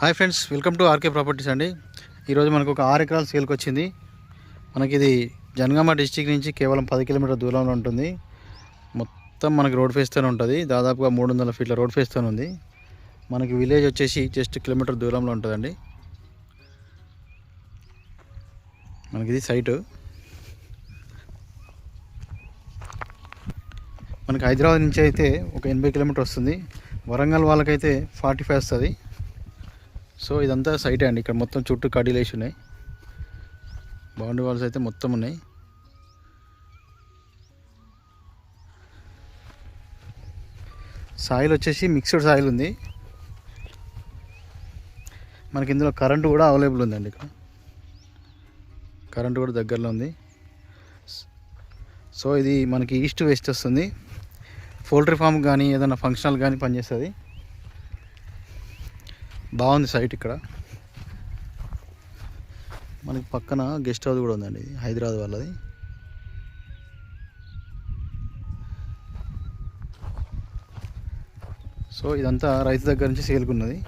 Hi friends welcome to RK properties అండి. ఈరోజు మనకు ఒక ఆరు ఎకరాలు సేల్కి వచ్చింది. మనకి ఇది జనగామ డిస్టిక్ నుంచి కేవలం పది కిలోమీటర్ దూరంలో ఉంటుంది. మొత్తం మనకి రోడ్ ఫేస్తోనే ఉంటుంది. దాదాపుగా మూడు వందల ఫీట్ల రోడ్ ఫేస్తోనే ఉంది. మనకి విలేజ్ వచ్చేసి జస్ట్ కిలోమీటర్ దూరంలో ఉంటుందండి. మనకి ఇది సైటు మనకి హైదరాబాద్ నుంచి అయితే ఒక ఎనభై కిలోమీటర్ వస్తుంది. వరంగల్ వాళ్ళకైతే ఫార్టీ ఫైవ్ వస్తుంది. సో ఇదంతా సైటే అండి. ఇక్కడ మొత్తం చుట్టూ కడ్డీలు ఉన్నాయి. బౌండరీ వాల్స్ అయితే మొత్తం ఉన్నాయి. సాయిల్ వచ్చేసి మిక్స్డ్ సాయిల్ ఉంది. మనకి ఇందులో కరెంటు కూడా అవైలబుల్ ఉందండి ఇక్కడ. కరెంటు కూడా దగ్గరలో ఉంది. సో ఇది మనకి ఈస్ట్ వెస్ట్ వస్తుంది. పౌల్ట్రీ ఫామ్ కానీ ఏదైనా ఫంక్షనల్ కానీ పనిచేస్తుంది. బాగుంది సైట్ ఇక్కడ. మనకి పక్కన గెస్ట్ హౌస్ కూడా ఉందండి ఇది హైదరాబాద్ వాళ్ళది. సో ఇదంతా రైతు దగ్గర నుంచి సేల్కున్నది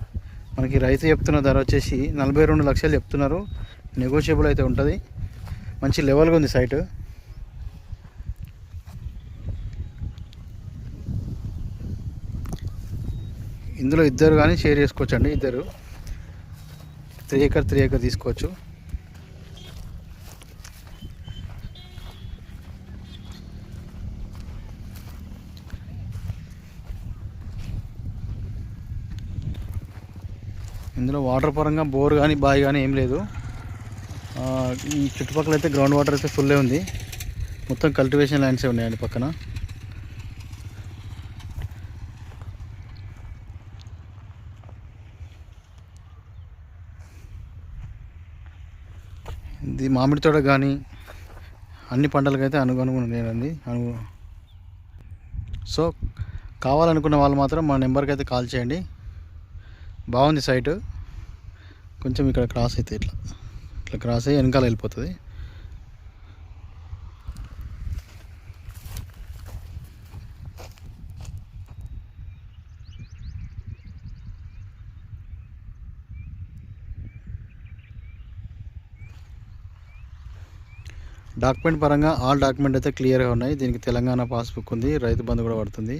మనకి రైతు చెప్తున్న ధర వచ్చేసి నలభై రెండు లక్షలు చెప్తున్నారు. నెగోషియబుల్ అయితే ఉంటుంది. మంచి లెవెల్గా ఉంది సైట్ ఇందులో ఇద్దరు కానీ షేర్ చేసుకోవచ్చు అండి ఇద్దరు. త్రీ ఏకర్ త్రీ ఏకర్ తీసుకోవచ్చు. ఇందులో వాటర్ పరంగా బోర్ కానీ బావి కానీ ఏం లేదు. ఈ చుట్టుపక్కల అయితే గ్రౌండ్ వాటర్ అయితే ఫుల్లే ఉంది. మొత్తం కల్టివేషన్ ల్యాండ్సే ఉన్నాయండి పక్కన. ఇది మామిడి తోట కానీ అన్ని పంటలకైతే అనుగుణంగా ఉండేదండి. అను సో కావాలనుకున్న వాళ్ళు మాత్రం మా నెంబర్కి అయితే కాల్ చేయండి. బాగుంది సైటు. కొంచెం ఇక్కడ క్రాస్ అయితే ఇట్లా ఇట్లా క్రాస్ అయ్యి వెనకాల వెళ్ళిపోతుంది. డాక్యుమెంట్ పరంగా ఆల్ డాక్యుమెంట్ అయితే క్లియర్గా ఉన్నాయి. దీనికి తెలంగాణ పాస్బుక్ ఉంది. రైతు బంధు కూడా పడుతుంది.